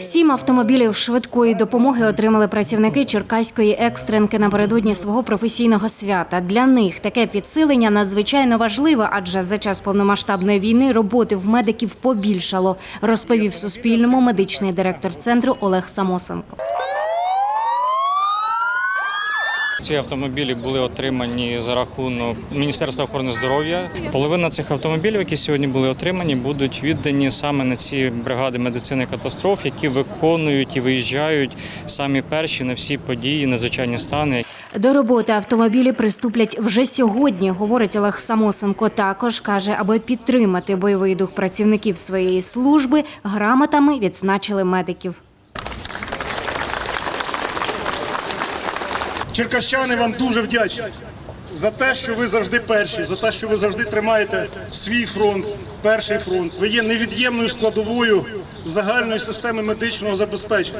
Сім автомобілів швидкої допомоги отримали працівники Черкаської екстренки напередодні свого професійного свята. Для них таке підсилення надзвичайно важливе, адже за час повномасштабної війни роботи в медиків побільшало, розповів Суспільному медичний директор центру Олег Самосенко. Ці автомобілі були отримані за рахунок Міністерства охорони здоров'я. Половина цих автомобілів, які сьогодні були отримані, будуть віддані саме на ці бригади медицини катастроф, які виконують і виїжджають самі перші на всі події, надзвичайні стани. До роботи автомобілі приступлять вже сьогодні, говорить Олег Самосенко. Також каже, аби підтримати бойовий дух працівників своєї служби, грамотами відзначили медиків. Черкащани вам дуже вдячні за те, що ви завжди перші, за те, що ви завжди тримаєте свій фронт, перший фронт. Ви є невід'ємною складовою загальної системи медичного забезпечення.